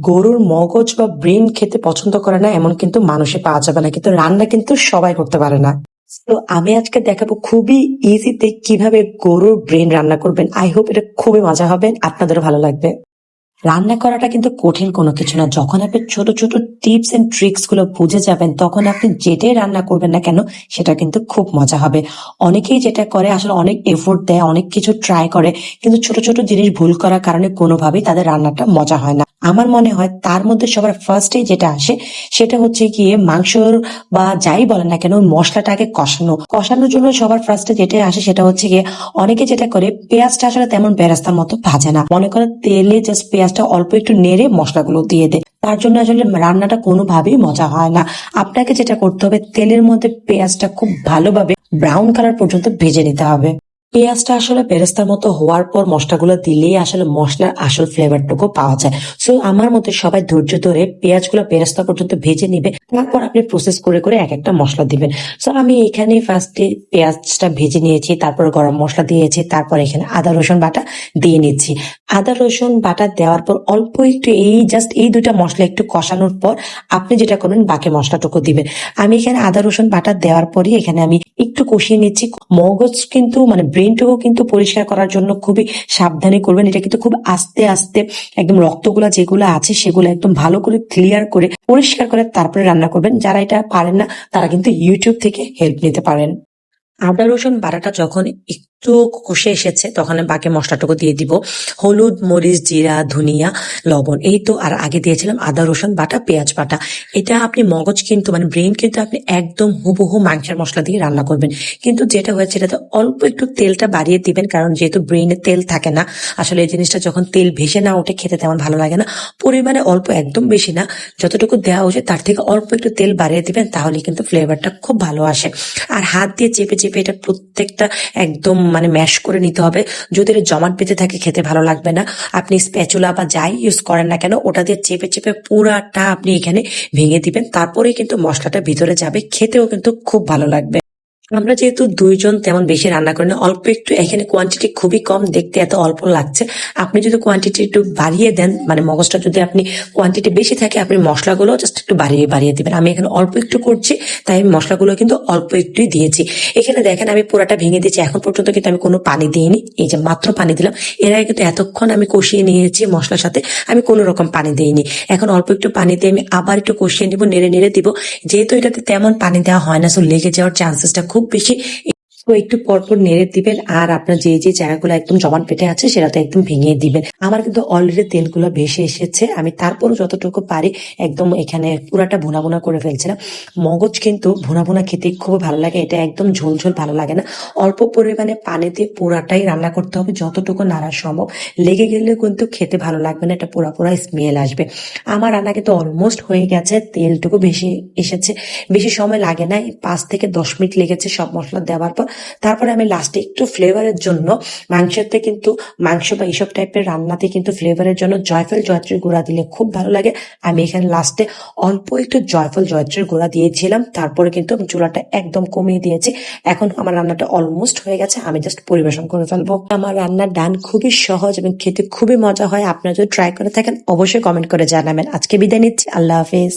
গরুর মগজ বা ব্রেন খেতে পছন্দ করে না, এমন কিন্তু মানুষে পাওয়া যাবে না। কিন্তু রান্না কিন্তু সবাই করতে পারে না। তো আমি আজকে দেখাবো খুবই ইজিতে কীভাবে গরুর ব্রেন রান্না করবেন। আই হোপ এটা খুবই মজা হবে, আপনাদেরও ভালো লাগবে। রান্না করাটা কিন্তু কঠিন কোনো কিছু না। যখন আপনি ছোট ছোট টিপস এন্ড ট্রিক্সগুলো বুঝে যাবেন, তখন আপনি যেটাই রান্না করবেন না কেন, সেটা কিন্তু খুব মজা হবে। অনেকেই যেটা করে, আসলে অনেক এফোর্ট দেয়, অনেক কিছু ট্রাই করে, কিন্তু ছোট ছোট জিনিস ভুল করার কারণে কোনোভাবেই তাদের রান্নাটা মজা হয় না। আমার মনে হয় তার মধ্যে সবার ফার্স্টে যেটা আসে, সেটা হচ্ছে গিয়ে মাংসর বা যাই বলেন না কেন, ওই মশলাটাকে কষানো। কষানোর জন্য সবার ফার্স্টে যেটা আসে, সেটা হচ্ছে গিয়ে অনেকে যেটা করে, পেঁয়াজটা আসলে তেমন বেরাস্তার মতো ভাজে না। মনে করে তেলে জাস্ট পেঁয়াজটা অল্প একটু নেড়ে মশলাগুলো দিয়ে দেয়। তার জন্য আসলে রান্নাটা কোনোভাবেই মজা হয় না। আপনাকে যেটা করতে হবে, তেলের মধ্যে পেঁয়াজটা খুব ভালোভাবে ব্রাউন কালার পর্যন্ত ভেজে নিতে হবে। পেঁয়াজটা আসলে বেরেস্তার মতো হওয়ার পর মশলাগুলো দিলেই আসলে মশলার আসল ফ্লেভারটুকু পাওয়া যায়। সো আমার মতে সবাই ধৈর্য ধরে পেঁয়াজগুলো বেরেস্তা পর্যন্ত ভেজে নিবে, তারপর আপনি প্রসেস করে করে এক একটা মশলা দিবেন। সো আমি এখানে ফার্স্টে পেঁয়াজটা ভেজে নিয়েছি, তারপর গরম মশলা দিয়েছি, তারপর এখানে আদা, রসুন বাটা দিয়ে নিচ্ছি। আদা, রসুন বাটা দেওয়ার পর অল্প একটু এই জাস্ট এই দুইটা মশলা একটু কষানোর পর আপনি যেটা করবেন বাকি মশলাটুকু দিবেন। আমি এখানে আদা, রসুন বাটা দেওয়ার পরই এখানে আমি একটু কষিয়ে নিচ্ছি। মগজ কিন্তু মানে ব্রেনটুকু কিন্তু পরিষ্কার করার জন্য খুবই সাবধানে করবেন। এটা কিন্তু খুব আস্তে আস্তে একদম রক্তগুলা যেগুলো আছে, সেগুলো একদম ভালো করে ক্লিয়ার করে পরিষ্কার করে তারপরে রান্না করবেন। যারা এটা পারেন না, তারা কিন্তু ইউটিউব থেকে হেল্প নিতে পারেন। আদা রসুন বাড়াটা যখন একটু কষে এসেছে, তখন বাকি মশলাটুকু দিয়ে দিব। হলুদ, মরিচ, জিরা, ধনিয়া, লবণ, এই তো, আর আগে দিয়েছিলাম আদা, রসুন, বাটা, পেঁয়াজ বাটা। এটা আপনি মগজ কিন্তু মানে ব্রেন কিন্তু আপনি একদম হুবহু মাংসের মশলা দিয়ে রান্না করবেন। কিন্তু যেটা হয়েছে এটাতে অল্প একটু তেলটা বাড়িয়ে দিবেন, কারণ যেহেতু ব্রেনে তেল থাকে না, আসলে এই জিনিসটা যখন তেল ভেসে না ওঠে, খেতে তেমন ভালো লাগে না। পরিমাণে অল্প, একদম বেশি না, যতটুকু দেওয়া উচিত, তার থেকে অল্প একটু তেল বাড়িয়ে দিবেন, তাহলে কিন্তু ফ্লেভারটা খুব ভালো আসে। আর হাত দিয়ে চেপে চেপে এটা প্রত্যেকটা একদম মানে ম্যাশ করে নিতে হবে। যদি এটা জমাট পেতে থাকে, খেতে ভালো লাগবে না। আপনি স্প্যাচুলা বা যাই ইউজ করেন না কেন, ওটা দিয়ে চেপে চেপে পুরাটা আপনি এখানে ভেঙে দিবেন। তারপরে কিন্তু মশলাটা ভিতরে যাবে। খেতেও কিন্তু খুব ভালো লাগবে। আমরা যেহেতু দুইজন তেমন বেশি রান্না করি না, অল্প একটু, এখানে কোয়ান্টিটি খুবই কম, দেখতে এত অল্প লাগছে। আপনি যদি কোয়ান্টিটি একটু বাড়িয়ে দেন মানে মগজটা যদি আপনি কোয়ান্টিটি বেশি থাকে, আপনি মশলাগুলো জাস্ট একটু বাড়িয়ে বাড়িয়ে দিবেন। আমি এখানে অল্প একটু করছি, তাই আমি মশলাগুলো কিন্তু অল্প একটুই দিয়েছি। এখানে দেখেন, আমি পুরাটা ভেঙে দিয়েছি। এখন পর্যন্ত কিন্তু আমি কোনো পানি দিইনি, এই যে মাত্র পানি দিলাম। এর আগে কিন্তু এতক্ষণ আমি কষিয়ে নিয়েছি মশলার সাথে, আমি কোনো রকম পানি দিইনি। এখন অল্প একটু পানি দিয়ে আমি আবার একটু কষিয়ে নিব, নেড়ে নেড়ে দিব। যেহেতু এটাতে তেমন পানি দেওয়া হয় না সো লেগে যাওয়ার চান্সেসটা খুব বেশি তো একটু পরপর নেড়ে দিবেন, আর আপনার যে যে জায়গাগুলো একদম জমান পেটে আছে সেটাতে একদম ভেঙে দিবেন। আমার কিন্তু অলরেডি তেলগুলো ভেসে এসেছে, আমি তারপরও যতটুকু পারি একদম এখানে পুরাটা ভুনা ভুনা করে ফেলছিলাম। মগজ কিন্তু ভুনা ভুনা খেতে খুব ভালো লাগে, এটা একদম ঝোল ঝোল ভালো লাগে না। অল্প পরিমাণে পানি দিয়ে পুরাটাই রান্না করতে হবে, যতটুকু নাড়া সম্ভব। লেগে গেলে কিন্তু খেতে ভালো লাগবে না, এটা পুরা পুরা স্মেল আসবে। আমার রান্না কিন্তু অলমোস্ট হয়ে গেছে, তেলটুকু বেশি এসেছে। বেশি সময় লাগে না পাঁচ থেকে দশ মিনিট লেগেছে সব মশলা দেওয়ার পর। তারপরে আমি লাস্টে একটু ফ্লেভারের জন্য মাংসতে কিন্তু মাংস বা এইসব টাইপের রান্নাতে কিন্তু ফ্লেভারের জন্য জয়ফল জয়ত্রীর গুঁড়া দিলে খুব ভালো লাগে। আমি এখানে লাস্টে অল্প একটু জয়ফল জয়ত্রীর গুঁড়া দিয়েছিলাম, তারপরে কিন্তু আমি চুলাটা একদম কমিয়ে দিয়েছি। এখন আমার রান্নাটা অলমোস্ট হয়ে গেছে, আমি জাস্ট পরিবেশন করে ফেলব। আমার রান্নার ডান খুবই সহজ এবং খেতে খুবই মজা হয়, আপনারা যদি ট্রাই করে থাকেন, অবশ্যই কমেন্ট করে জানাবেন। আজকে বিদায় নিচ্ছি, আল্লাহ হাফেজ।